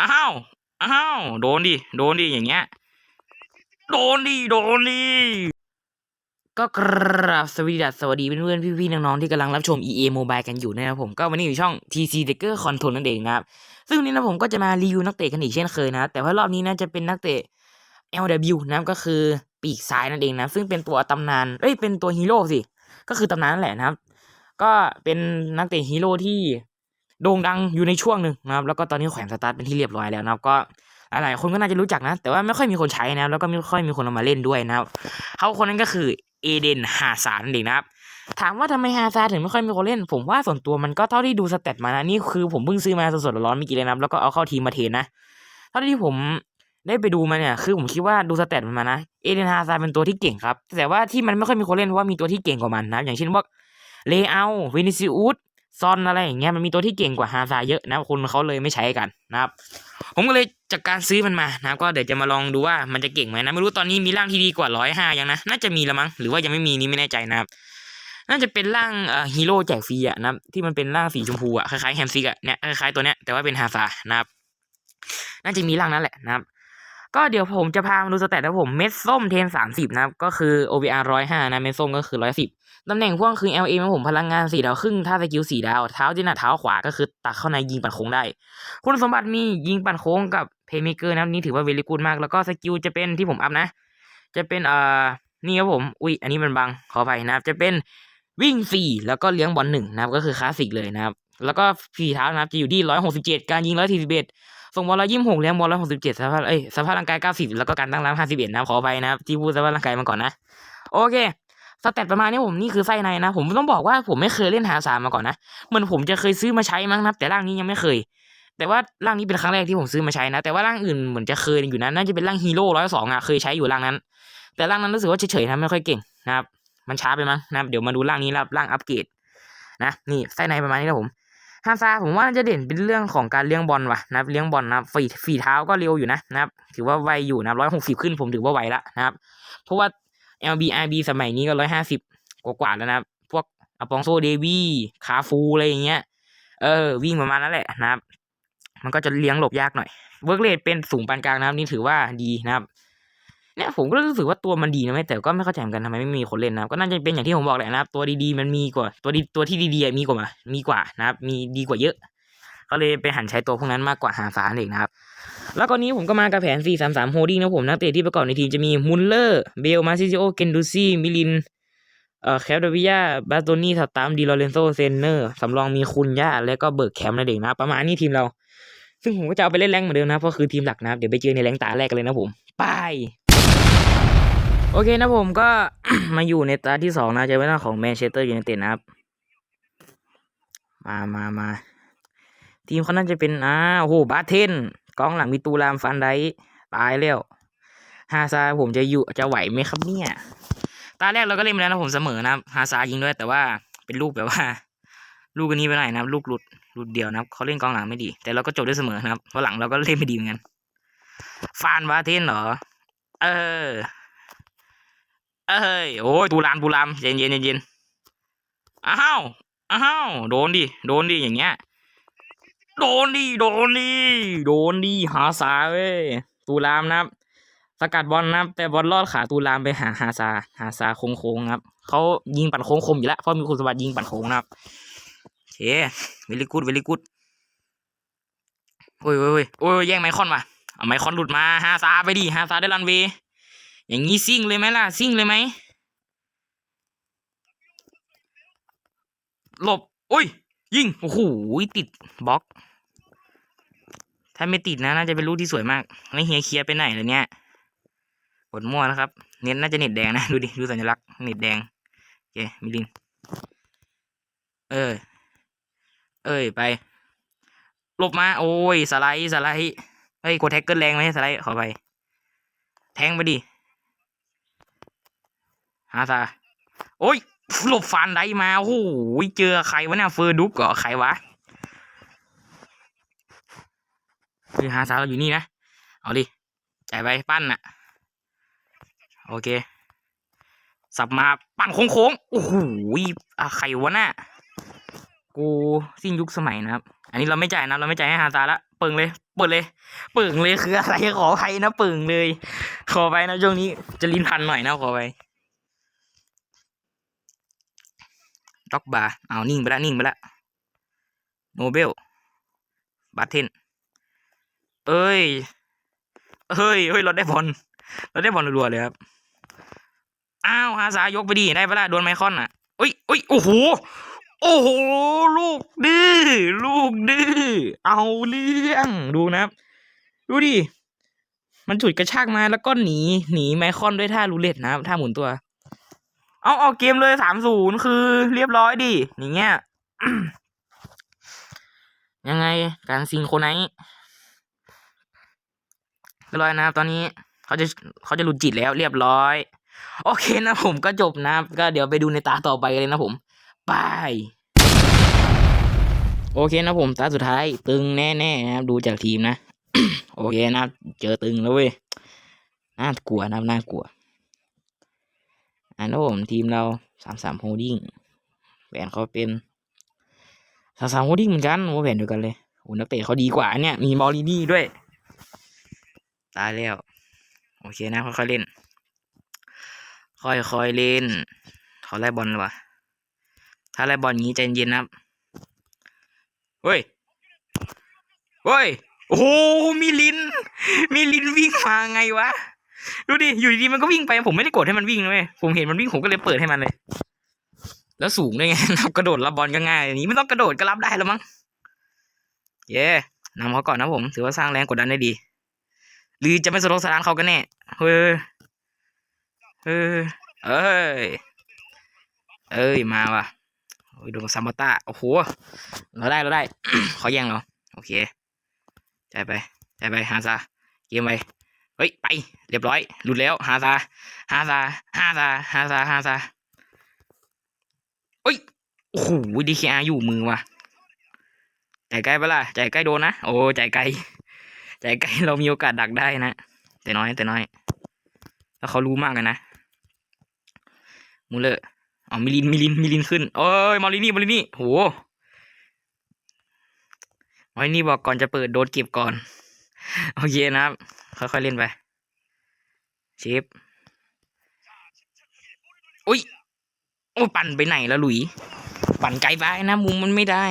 อ้าว อ้าว โดนดิ โดนดิ อย่างเงี้ย โดนดิ โดนดิ ก็กราบสวัสดีสวัสดีเพื่อนๆพี่ๆน้องๆที่กำลังรับชม EA Mobile กันอยู่นะครับผม ก็วันนี้อยู่ช่อง TC Decker Control นั่นเองนะครับ ซึ่งวันนี้นะผมก็จะมารีวิวนักเตะกันอีกเช่นเคยนะ แต่ว่ารอบนี้นะจะเป็นนักเตะ LW นะก็คือปีกซ้ายนั่นเองนะ ซึ่งเป็นตัวตำนาน เอ้ย เป็นตัวฮีโร่สิ ก็คือตำนานนั่นแหละนะครับ ก็เป็นนักเตะฮีโร่ที่ โด่งดังอยู่ในช่วงหนึ่งนะครับแล้วก็ตอนนี้แขวนสตาร์ทเป็นที่เรียบร้อยแล้วนะครับก็หลายๆคนก็น่าจะรู้จักนะ แต่ว่าไม่ค่อยมีคนใช้นะแล้วก็ไม่ค่อยมีคนเอามาเล่นด้วยนะครับเขาคนนั้นก็คือเอเดนฮาซาร์นั่นเองนะครับถามว่าทำไมฮาซาร์ถึงไม่ค่อยมีคนเล่น ผมว่าส่วนตัวมันก็เท่าที่ดูสเตตมานะนี่คือผมเพิ่งซื้อมาสดๆร้อนๆมื่กี้เลยนะครับแล้วก็เอาเข้าทีมมาเทนนะเท่าที่ผมได้ไปดูมาเนี่ยคือผมคิดว่าดูสเตตมันมานะเอเดนฮาซาร์เป็นตัวที่เก่งครับ แต่ว่าที่มันไม่ค่อยมีคนเล่นเพราะว่ามีตัวที่เก่งกว่ามันนะอย่างเช่นพวกเลอาวินิซิอุส ซอนอะไรอย่างเงี้ยมันมีตัวที่เก่งกว่าฮาซาเยอะนะคนเขาเลยไม่ใช้กันนะครับ ผมก็เลยจากการซื้อมันมานะก็เดี๋ยวจะมาลองดูว่ามันจะเก่งไหมนะไม่รู้ตอนนี้มีร่างที่ดีกว่าร้อยห้ายังนะน่าจะมีละมั้งหรือว่ายังไม่มีนี่ไม่แน่ใจนะครับน่าจะเป็นร่างเอ่อฮีโร่แจกฟรีอะนะครับที่มันเป็นร่างสีชมพูอะคล้ายๆแฮมซิกอะเนี่ยคล้ายๆตัวเนี้ยแต่ว่าเป็นฮาซานะครับน่าจะมีร่างนั้นแหละนะครับ ก็เดี๋ยวผมจะพามาดูสเตตนะผมเม็ดส้มเทนสามสิบนะครับ ก็คือ OVR ร้อยห้านะ เม็ดส้มก็คือร้อยสิบตำแหน่งพ่วงคือ LA นะผมพลังงานสี่ดาวครึ่งท่าสกิลสี่ดาว เท้าที่หน้าเท้าขวาก็คือตักเข้าในยิงปัดโค้งได้ คุณสมบัติมียิงปัดโค้งกับเพย์เมเกอร์นะนี่ถือว่าเวลิกูดมาก แล้วก็สกิลจะเป็นที่ผมอัพนะ จะเป็นเอ่อนี่ครับผม อุ้ยอันนี้มันบังขออภัยนะครับ จะเป็นวิ่งสี่แล้วก็เลี้ยงบอลหนึ่งนะครับก็คือคลาสสิกเลยนะครับแล้วก็ฝีเท้านะครับจะอยู่ที่ร้อยหกสิบเจ็ดการยิงร้อยสี่สิบเอ็ด ส่งบอลร้อยยี่สิบหกเลี้ยงบอลร้อยหกสิบเจ็ดสภาพเอ้ยสภาพร่างกายเก้าสิบแล้วก็การตั้งรับห้าสิบเอ็ดนะขอไปนะครับที่พูดสภาพร่างกายมาก่อนนะ โอเคสเตตประมาณนี้ผมนี่คือไส้ในนะ ผมต้องบอกว่าผมไม่เคยเล่นหาสามมาก่อนนะเหมือนผมจะเคยซื้อมาใช้มั้งนะแต่ร่างนี้ยังไม่เคย แต่ว่าร่างนี้เป็นครั้งแรกที่ผมซื้อมาใช้นะ แต่ว่าร่างอื่นเหมือนจะเคยอยู่นะน่าจะเป็นร่างฮีโร่ร้อยสองอะเคยใช้อยู่ร่างนั้น แต่ร่างนั้นรู้สึกว่าเฉยๆนะไม่ค่อยเก่งนะครับมันช้าไปมั้งนะเดี๋ยวมาดูร่างนี้นะครับร่างอัปเกรดนะนี่ไส้ในประมาณนี้นะผม ฮาซาผมว่าน่าจะเด่นเป็นเรื่องของการเลี้ยงบอลว่ะนะเลี้ยงบอลนะฝีฝีเท้าก็เร็วอยู่นะนะครับถือว่าไวอยู่นะร้อยหกสิบขึ้นผมถือว่าไวละนะครับเพราะว่า LBRB สมัยนี้ก็ร้อยห้าสิบกว่าๆแล้วนะครับพวกอปองโซเดวี่คาฟูอะไรอย่างเงี้ยเออวิ่งประมาณนั้นแหละนะครับ มันก็จะเลี้ยงหลบยากหน่อยเวิร์กเรทเป็นสูงปานกลางนะครับ นี่ถือว่าดีนะครับ เนี่ยผมก็รู้สึกว่าตัวมันดีนะไม่แต่ก็ไม่เข้าใจเหมือนกันทำไมไม่มีคนเล่นนะครับก็น่าจะเป็นอย่างที่ผมบอกแหละนะครับ ตัวดีๆมันมีกว่าตัวดีตัวที่ดีๆมีกว่ามีกว่านะครับมีดีกว่าเยอะ ก็เลยไปหันใช้ตัวพวกนั้นมากกว่าหาสารเองนะครับ แล้วก็นี้ผมก็มากับแผน 433 โฮดิ้งนะผมนักเตะที่ประกอบในทีมจะมีมุลเลอร์เบลมาซิซิโอเกนดูซี่มิลินเอ่อแคปเดวิยาบาโตนี่สตามดีลอเรนโซเซนเนอร์สำรองมีคุณย่าและก็เบิร์กแคมป์นั่นเองนะประมาณนี้ทีมเรา ซึ่งผมก็จะเอาไปเล่นแรงเหมือนเดิมนะเพราะคือทีมหลักนะเดี๋ยวไปเจอในแรงตาแรกกันเลยนะผมไป โอเคนะผมก็มาอยู่ในตาที่สองนะจะเป็นหน้าของแมนเชสเตอร์ยูไนเต็ดนะครับ มามามาทีมเขาน่าจะเป็นอ่าโอ้โหบาเทนกองหลังมีตูรามฟันไดตายแล้วฮาซาผมจะอยู่จะไหวไหมครับเนี่ย ตาแรกเราก็เล่นไปแล้วนะผมเสมอนะฮาซายิงด้วย แต่ว่าเป็นลูกแบบว่า ลูกอันนี้ไปไหนนะลูกหลุดหลุดเดียวนะครับเขาเล่นกองหลังไม่ดี แต่เราก็จบได้เสมอนะครับเพราะหลังเราก็เล่นไม่ดีเหมือนกันฟานบาเทนเหรอ เออ เอ้ยโอ้ยตูรามตูรามเย็นเย็นเย็นอ้าวอ้าวโดนดิโดนดิอย่างเงี้ยโดนดิโดนดิโดนดิหาซาเว้ยตูรามนะครับ สกัดบอลนะครับ แต่บอลลอดขาตูรามไปหาฮาซาฮาซาโค้งๆนะครับเขายิงปั่นโค้งคมอยู่แล้วเพราะมีคุณสมบัติยิงปั่นโค้งนะครับโอเคเวลิกูดเวลิกูดโอ้ยโอ้ยโอ้ยแย่งไมคอนว่ะเอาไมคอนหลุดมาฮาซาไปดิฮาซาได้รันเวย์ อย่างงี้ซิ่งเลยไหมล่ะซิ่งเลยไหมหลบโอ้ย ยิง โอ้โหติดบล็อก ถ้าไม่ติดนะ น่าจะเป็นลูกที่สวยมากแล้วเฮียเคลียร์ไปไหนเลยเนี่ยกดมั่วนะครับ เน็ตน่าจะเน็ตแดงนะ ดูดิ ดูสัญลักษณ์เน็ตแดงโอเคมิลิน เออ เอ้ย ไป หลบมา โอ้ย สไลด์ สไลด์ เฮ้ย กดแท็กเกิลแรงไหมสไลด์ขอไป แทงไปดิ ฮาซาโอ้ยหลบฟันไดมาโอ้โหเจอใครวะเนี่ยเฟอร์ดุกเหรอใครวะคือฮาซาเราอยู่นี่นะ เอาดิจ่ายไปปั้นน่ะ โอเค สับมาปั้นโค้งๆ โอ้โหอะใครวะน่ะกูสิ้นยุคสมัยนะครับ อันนี้เราไม่จ่ายนะ เราไม่จ่ายให้ฮาซาละ เปิงเลย เปิดเลย เปิงเลยคืออะไรขออภัยนะเปิงเลย ขอไปนะช่วงนี้จะลิ้นพันหน่อยนะขอไป ด็อกบาร์เอานิ่งไปละนิ่งไปละโนเบลบาเทนเอ้ยเฮ้ยเฮ้ยเราได้บอลเราได้บอลรัวๆเลยครับอ้าวฮาซายกไปดีได้ปะล่ะโดนไมคอนอะอุ้ยอุ้ยโอ้โหโอ้โหลูกดื้อลูกดื้อเอาเรื่องดูนะครับ ดูดิมันฉุดกระชากมาแล้วก็หนีหนีไมคอนด้วยท่ารูเล็ตนะครับท่าหมุนตัว เอาเอาเกมเลยสามศูนย์คือเรียบร้อยดิอย่างเงี้ยยังไงการซิงโครไนท์เรียบร้อยนะครับตอนนี้เขาจะเขาจะหลุดจิตแล้วเรียบร้อย โอเคนะผมก็จบนะครับก็เดี๋ยวไปดูในตาต่อไปเลยนะผมบายโอเคนะผมตาสุดท้ายตึงแน่ๆนะครับดูจากทีมนะ โอเคนะเจอตึงแล้วเว้ยน่ากลัวนะน่ากลัว อันนะผมทีมเราสามสามโฮดิ้งแหวนเขาเป็นสามสามโฮดิ้งเหมือนกันโอ้แหวนเดียวกันเลยโอ้นักเตะเขาดีกว่าเนี่ยมีมอลลินี่ด้วย ตายแล้ว โอเคนะค่อยๆเล่น ค่อยๆเล่นเขาไล่บอลว่ะถ้าไล่บอลงี้ใจเย็นนะครับเฮ้ยเฮ้ย โอ้โหมีลิน มีลินวิ่งมาไงวะ ดูดิ อยู่ดีๆมันก็วิ่งไป ผมไม่ได้กดให้มันวิ่งนะเว้ยผมเห็นมันวิ่งผมก็เลยเปิดให้มันเลย แล้วสูงด้วยไงนับกระโดดรับบอลก็ง่ายอย่างนี้ไม่ต้องกระโดดก็รับได้แล้วมั้ง เย้นำเขาก่อนนะผม ถือว่าสร้างแรงกดดันได้ดี หรือจะไม่สะทกสะท้านเขากันแน่ เฮ้ย เฮ้ย เอ้ย เอ้ย มาว่ะโอ้ยโดนซามบัตต้า โอ้โห เราได้เราได้เขาแย่งเรา โอเคใจไปใจไปฮาซาเกมไป เฮ้ยไป เรียบร้อยหลุดแล้วฮาซาฮาซาฮาซาฮาซาฮาซาเฮ้ยโอ้โหดีเคอาอยู่มือว่ะใจใกล้ปะล่ะใจใกล้โดนนะโอ้ใจไกลใจไกลเรามีโอกาสดักได้นะแต่น้อยแต่น้อยแล้วเขารู้มากกันนะมูเลอร์อ๋อมิลินมิลินมิลินขึ้นโอ้ยมอลินี่มอลินี่โหมอลินี่บอกก่อนจะเปิดโดนเก็บก่อน โอเคนะครับ ค่อยๆเล่นไปเชฟอุ้ย โอ้ปั่นไปไหนแล้วหลุย ปั่นไกลไปนะมุมมันไม่ได้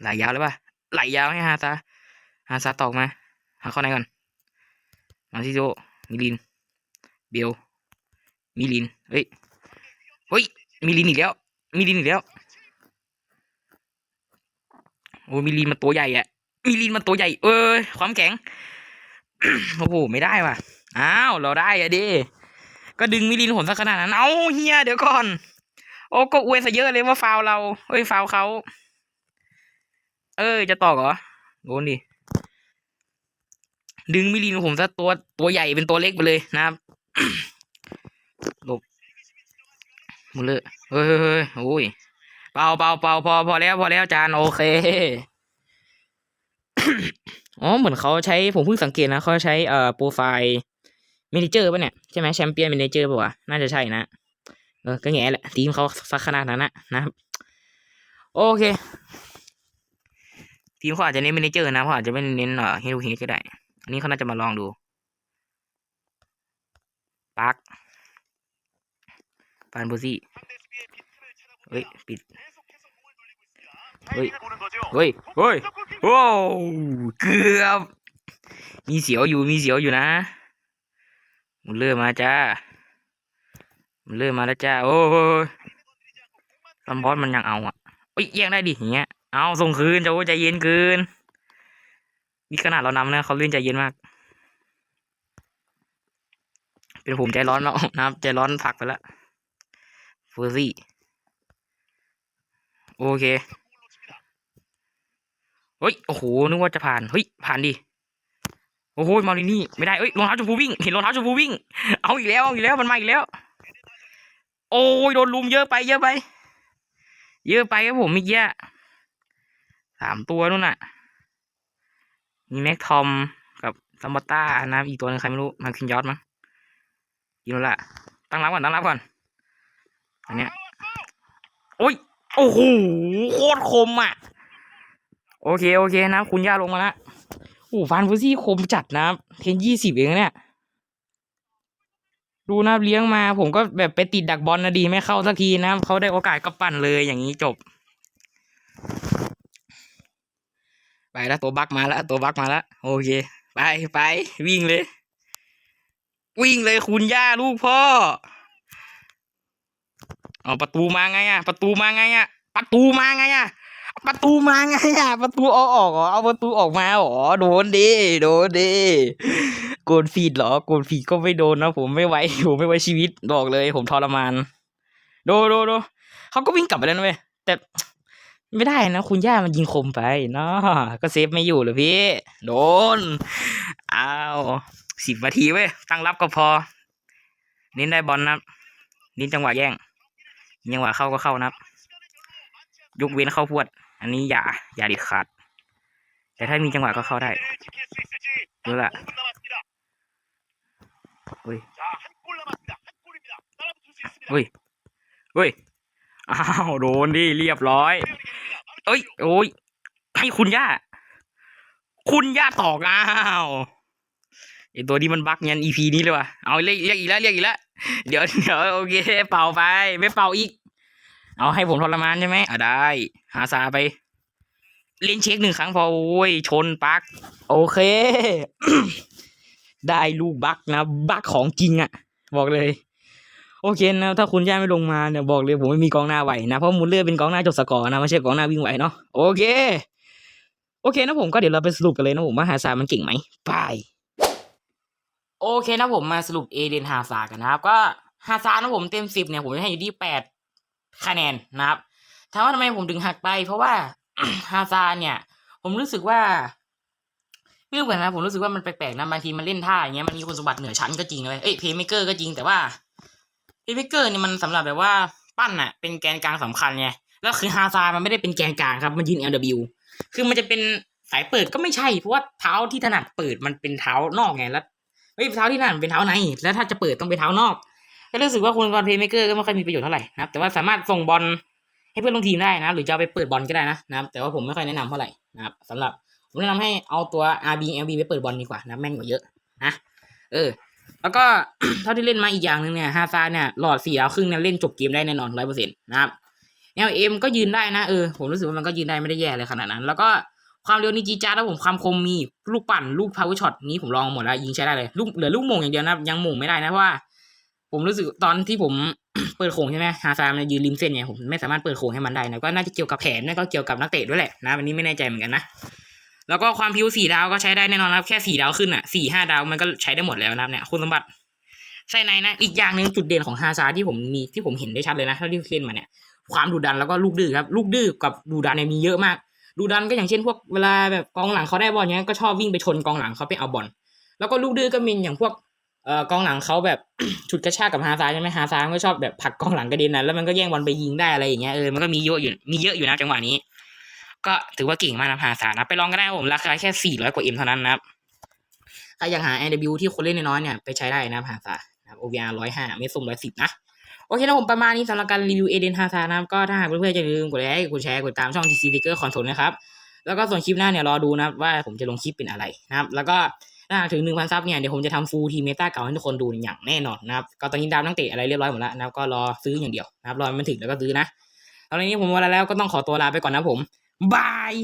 ไหลยาวแล้วป่ะ ไหลยาวให้ฮาซาฮาซาตอกมา หาข้าไหนก่อน มาซิโซมิลิน เบลมิลิน เฮ้ย เฮ้ย มิลินอีกแล้ว มิลินอีกแล้ว โอ้มิลินมันตัวใหญ่อะมิลินมันตัวใหญ่ เอ้ยความแข็งโอ้โหไม่ได้ว่ะอ้าวเราได้อะดิก็ดึงมิลินหนสักขนาดนั้น เอาเฮียเดี๋ยวก่อน โอ้ก็อวยซะเยอะเลยว่าฟาวเราเอ้ยฟาวเขา เอ้ยจะตอกเหรอโดนดิ ดึงมิลินผมซะตัวตัวใหญ่เป็นตัวเล็กไปเลยนะครับหลบมุเลอเฮ้ยเฮ้ยเฮ้ยโอ้ย เปล่าเปล่าเปล่าพอพอแล้วพอแล้วจานโอเคอ๋อเหมือนเขาใช้ผมเพิ่งสังเกตนะเขาใช้เอ่อโปรไฟล์เมนเจอร์ป่ะเนี่ยใช่ไหมแชมเปี้ยนเมนเจอร์ป่ะวะน่าจะใช่นะเออก็แง่แหละทีมเขาสักขนาดนั้นนะนะครับโอเค ทีมเขาอาจจะเน้นเมนเจอร์นะเขาอาจจะไม่เน้นเอ่อเฮลูเฮก็ได้ อันนี้เขาน่าจะมาลองดูปักฟานโบซี่ เฮ้ยปิดเฮ้ยเฮ้ยเฮ้ยโอ้วเกือบมีเสียวอยู่มีเสียวอยู่นะมันเริ่มมาจ้ามันเริ่มมาแล้วจ้าโอ้ยซัมบอสมันยังเอาอะเอ้ยแย่งได้ดิอย่างเงี้ยเอาส่งคืนจะโอ้ใจเย็นเกินนี่ขนาดเรานำนะเขาเล่นใจเย็นมาก เป็นผมใจร้อนแล้วนะครับใจร้อนผลักไปแล้วเฟอร์ซี่ โอเคเฮ้ยโอ้โหนึกว่าจะผ่านเฮ้ยผ่านดิโอ้โหมาลินี่ไม่ได้เอ้ยรองเท้าชมพูวิ่งเห็นรองเท้าชมพูวิ่ง เอาอีกแล้วเอาอีกแล้วมันมาอีกแล้ว โอ้ยโดนลุมเยอะไปเยอะไป เยอะไปครับผมมื่อกี้สามตัวนู่นน่ะมีแม็กทอมกับซัมบัตต้านะอีกตัวหนึงใครไม่รู้มาคินยอดมั้งกินแล้วละตั้งรับก่อนตั้งรับก่อนอันเนี้ยโอ้ย โอ้โหโคตรคมอะ โอเคโอเคนะ คุณย่าลงมาละโอ้ฟันฟูซี่คมจัดนะเทนยี่สิบเองเนี่ย ดูนะเลี้ยงมา ผมก็แบบไปติดดักบอลนะดีไม่เข้าสักทีนะเขาได้โอกาสก็ปั่นเลยอย่างนี้จบ ไปแล้วตัวบักมาแล้วตัวบักมาแล้วโอเค ไปไปวิ่งเลย วิ่งเลยคุณย่าลูกพ่อ เอาประตูมาไงอะประตูมาไงอะประตูมาไงอะประตูมาไงอะประตูเอาออกเหรอ เอาประตูออกมาเหรอ โดนดิ โดนดิ โกนฟีดเหรอ โกนฟีดก็ไม่โดนนะผมไม่ไหวผมไม่ไหวชีวิตบอกเลย ผมทรมาน โดโดโดเขาก็วิ่งกลับไปแล้วนะเว้ย แต่ไม่ได้นะ คุณย่ามันยิงคมไปเนาะก็เซฟไม่อยู่เลยพี่ โดน อ้าวสิบนาทีเว้ย ตั้งรับก็พอน้นได้บอลนะน้นจังหวะแย่ง จังหวะเข้าก็เข้านะยกเว้นเข้าพวด อันนี้อย่า อย่าดิขาด แต่ถ้ามีจังหวะก็เข้าได้ดูละเฮ้ยเฮ้ยเฮ้ยอ้าวโดนดิเรียบร้อย เอ้ยโอ้ยให้คุณย่า คุณย่าตอกอ้าวไอตัวนี้มันบักยันอีพีนี้เลยว่ะเอาเรียกเรียกอีกแล้วเรียกอีกแล้ว เดี๋ยวเดี๋ยวโอเค เป่าไป ไม่เป่าอีก เอาให้ผมทรมานใช่ไหมอะได้ หาซาไป เล่นเช็คหนึ่งครั้งพอ โอ้ย ชนปัก โอเค ได้ลูกบักนะ บักของจริงอะ่ะ บอกเลย โอเคนะ ถ้าคุณย่าไม่ลงมาเนี่ยบอกเลย ผมไม่มีกองหน้าไหวนะ เพราะมูลเลอเป็นกองหน้าจบสกอร์นะไม่ใช่กองหน้าวิ่งไหวเนาะ โอเค โอเคนะผมก็เดี๋ยวเราไปสรุปกันเลยนะผมว่าฮาซาร์มันเก่งไหมไป โอเคนะผมมาสรุปเอเดนฮาซากันนะครับ ก็ฮาซานะผมเต็มสิบเนี่ยผมให้อยู่ที่แปดคะแนนนะครับถามว่าทำไมผมถึงหักไป เพราะว่าฮาซาเนี่ย ผมรู้สึกว่าไม่รู้เหมือนนะผมรู้สึกว่ามันแปลกๆนะบางทีมันเล่นท่าอย่างเงี้ยมันมีคุณสมบัติเหนือชั้นก็จริงเลยเอ้ยเพย์เมเกอร์ก็จริงแต่ว่าเพย์เมเกอร์เนี่ยมันสำหรับแบบว่าปั้นอะเป็นแกนกลางสำคัญไงแล้วคือฮาซามันไม่ได้เป็นแกนกลางครับ มันยืน LW คือมันจะเป็นสายเปิดก็ไม่ใช่ เพราะว่าเท้าที่ถนัดเปิดมันเป็นเท้านอกไงแล้ว ไม่เท้าที่นัดเป็นเท้าในแล้วถ้าจะเปิดต้องเป็นเท้านอก ก็รู้สึกว่าคุณกรเพย์เมเกอร์ก็ไม่ค่อยมีประโยชน์เท่าไหร่นะครับแต่ว่าสามารถส่งบอลให้เพื่อนลงทีมได้นะ หรือจะไปเปิดบอลก็ได้นะนะครับแต่ว่าผมไม่ค่อยแนะนำเท่าไหร่นะครับสำหรับผมแนะนำให้เอาตัว RB LB ไปเปิดบอลดีกว่านะแม่นกว่าเยอะนะเออ แล้วก็เท่าที่เล่นมาอีกอย่างหนึ่งเนี่ยฮาซาเนี่ยหลอดสี่ดาวครึ่งเนี่ยเล่นจบเกมได้แน่นอนร้อยเปอร์เซ็นต์นะครับ LM ก็ยืนได้นะเออผมรู้สึกว่ามันก็ยืนได้ไม่ได้แย่เลยขนาดนั้น แล้วก็ ความเร็วนี่จีจ้าแล้วผมความคมมีลูกปั่นลูกพาวเวอร์ช็อตนี้ผมลองหมดแล้วยิงใช้ได้เลยลูกเหลือลูกโมงอย่างเดียวนะยังโมงไม่ได้นะเพราะว่า ผมรู้สึกตอนที่ผมเปิดโขงใช่ไหมฮาซามันยืนริมเส้นเนี่ยผมไม่สามารถเปิดโขงให้มันได้นะก็น่าจะเกี่ยวกับแผนนะก็เกี่ยวกับนักเตะด้วยแหละนะวันนี้ไม่แน่ใจเหมือนกันนะแล้วก็ความพิวสี่ดาวก็ใช้ได้แน่นอนนะครับแค่สี่ดาวขึ้นอะสี่ห้าดาวมันก็ใช้ได้หมดแล้วนะเนี่ยคุณสมบัติใส่ในนะอีกอย่างหนึ่งจุดเด่นของฮาซาที่ผมมีที่ผมเห็นได้ชัดเลยนะเท่าที่เล่นมาเนี่ยความดุดันแล้วก็ลูกดื้อครับลูกดื้อกับดุดันเนี่ยมีเยอะมาก ดุดันก็อย่างเช่นพวกเวลาแบบกองหลังเขาได้บอลเนี้ยก็ชอบวิ่งไปชนกองหลังเขาไปเอาบอลแล้วก็ลูกดื้อก็มีอย่างพวกเอ่อกองหลังเขาแบบฉุดกระชากกับฮาซาร์ใช่ไหมฮาซาร์ก็ชอบแบบผลักกองหลังกระเด็นนะแล้วมันก็แย่งบอลไปยิงได้อะไรอย่างเงี้ยเออมันก็มีเยอะอยู่มีเยอะอยู่นะจังหวะนี้ ก็ถือว่าเก่งมากนะฮาซาร์นะไปลองก็ได้ผมราคาแค่สี่ร้อยกว่าเอ็มเท่านั้นนะครับใครอยากหา NW ที่คนเล่นน้อยเนี่ยไปใช้ได้นะฮาซาร์นะครับ OVR ร้อยห้าไม่ส่งร้อยสิบนะ โอเคนะผมประมาณนี้สำหรับการรีวิวเอเดนฮาซานะครับก็ถ้าหากเพื่อนๆจะลืมกดไลค์กดแชร์กดตามช่อง TC Ticker Control นะครับ แล้วก็ส่วนคลิปหน้าเนี่ยรอดูนะว่าผมจะลงคลิปเป็นอะไรนะครับ แล้วก็ถ้าถึงหนึ่งพันซับเนี่ยเดี๋ยวผมจะทำฟูลทีเมตาเก่าให้ทุกคนดูอย่างแน่นอนนะครับก็ตอนนี้ดาวนักเตะอะไรเรียบร้อยหมดแล้วนะครับก็รอซื้ออย่างเดียวนะครับรอมันถึงแล้วก็ซื้อนะตอนนี้ผมวลาแล้วก็ต้องขอตัวลาไปก่อนนะผมบาย